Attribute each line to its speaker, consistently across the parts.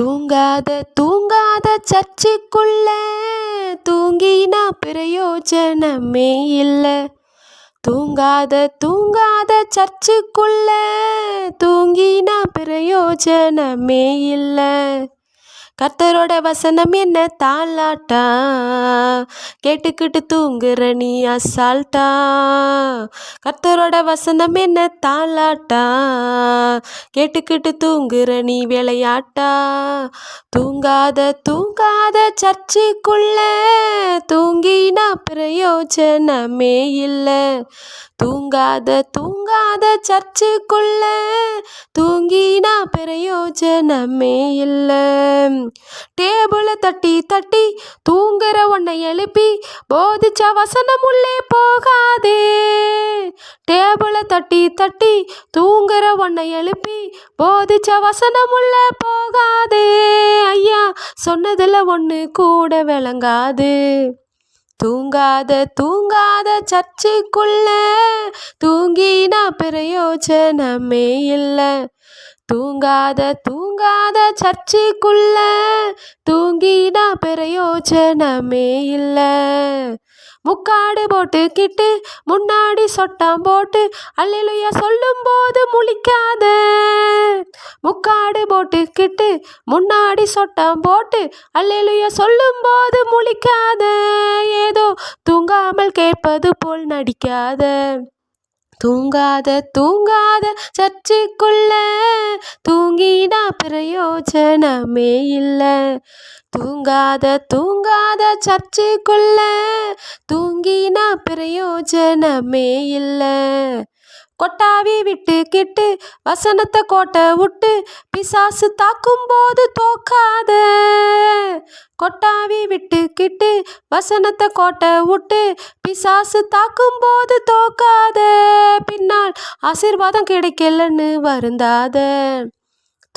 Speaker 1: தூங்காத தூங்காத சர்ச்சுக்குள்ள தூங்கினா பிரயோஜனமே இல்லை. தூங்காத தூங்காத சர்ச்சுக்குள்ள தூங்கினா பிரயோஜனமே இல்லை. கர்த்தரோட வசனம் என்ன? தாளாட்டா. கேட்டுக்கிட்டு தூங்குற நீ அசால்ட்டா. கர்த்தரோட வசனம் என்ன? தாளாட்டா. கேட்டுக்கிட்டு தூங்குற நீ விளையாட்டா தூங்காத தூங்காத சர்ச்சுக்குள்ள தூங்கினா பிரயோஜனமே இல்லை. தூங்காத தூங்காத சர்ச்சுக்குள்ள தூங்கினா பிரயோஜனமே இல்லை. டேபிளை தட்டி தட்டி தூங்குற உன்னை எழுப்பி போதிச்ச வசனம் உள்ளே போகாதே. டேபிளை தட்டி தட்டி தூங்குற உன்னை எழுப்பி போதிச்ச வசனம் உள்ளே போகாதே. ஐயா சொன்னதில் ஒன்று கூட விளங்காது. தூங்காத தூங்காத சர்ச்சுக்குள்ள தூங்கினா பிரயோஜனமே இல்லை. தூங்காத தூங்காத சர்ச்சுக்குள்ள தூங்கினா பிரயோஜனமே இல்லை. முக்காடு போட்டுக்கிட்டு முன்னாடி சொட்டாம் போட்டு அல்லையா சொல்லும்போது முழிக்காத. முக்காடு போட்டுக்கிட்டு முன்னாடி சொட்டாம் போட்டு அல்லையா சொல்லும்போது முழிக்காத. ஏதோ தூங்காமல் கேட்பது போல் நடிக்காத. தூங்காத தூங்காத சர்ச்சுக்குள்ள. பிரயோஜனமே இல்லை. தூங்காத தூங்காத சர்ச்சைக்குள்ள தூங்கினா பிரயோஜனமே இல்லை. கொட்டாவி விட்டு கிட்டு வசனத்தை கோட்டை விட்டு பிசாசு தாக்கும் போது தோக்காத. கொட்டாவி விட்டுக்கிட்டு வசனத்தை கோட்டை விட்டு பிசாசு தாக்கும் போது தோக்காத. பின்னால் ஆசீர்வாதம் கிடைக்கலன்னு வருந்தாத.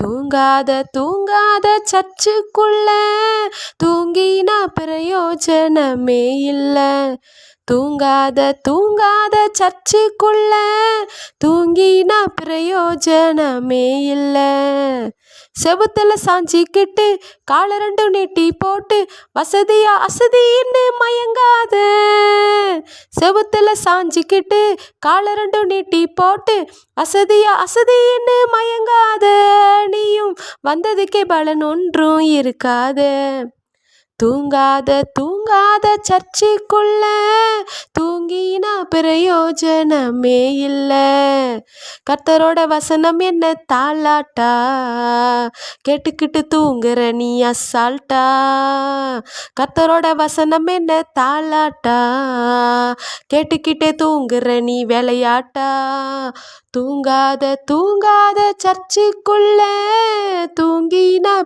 Speaker 1: தூங்காத தூங்காத சர்ச்சுக்குள்ள தூங்கினா பிரயோஜனமே இல்லை. தூங்காத தூங்காத சர்ச்சுக்குள்ள தூங்கினா பிரயோஜனமே இல்லை. செவுத்துல சாஞ்சிக்கிட்டு காலை ரெண்டும் நீட்டி போட்டு வசதியா அசதின்னு மயங்காது. செவுத்துல சாஞ்சிக்கிட்டு காலை ரெண்டும் நீட்டி போட்டு அசதியா அசதின்னு மயங்காத நீயும் வந்ததுக்கே பலன் ஒன்றும் இருக்காத. தூங்காத தூ தூங்காத சர்ச்சைக்குள்ள தூங்கினா பிரயோஜனமே இல்லை. கர்த்தரோட வசனம் என்ன? தாளாட்டா? கேட்டுக்கிட்டு தூங்குற நீ அசால்ட்டா? கர்த்தரோட வசனம் என்ன? தாளாட்டா? கேட்டுக்கிட்டே தூங்குற நீ விளையாட்டா தூங்காத தூங்காத சர்ச்சுக்குள்ள தூ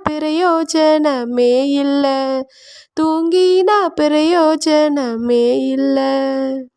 Speaker 1: பிரயோஜனமே இல்லை. தூங்கினா பிரயோஜனமே இல்லை.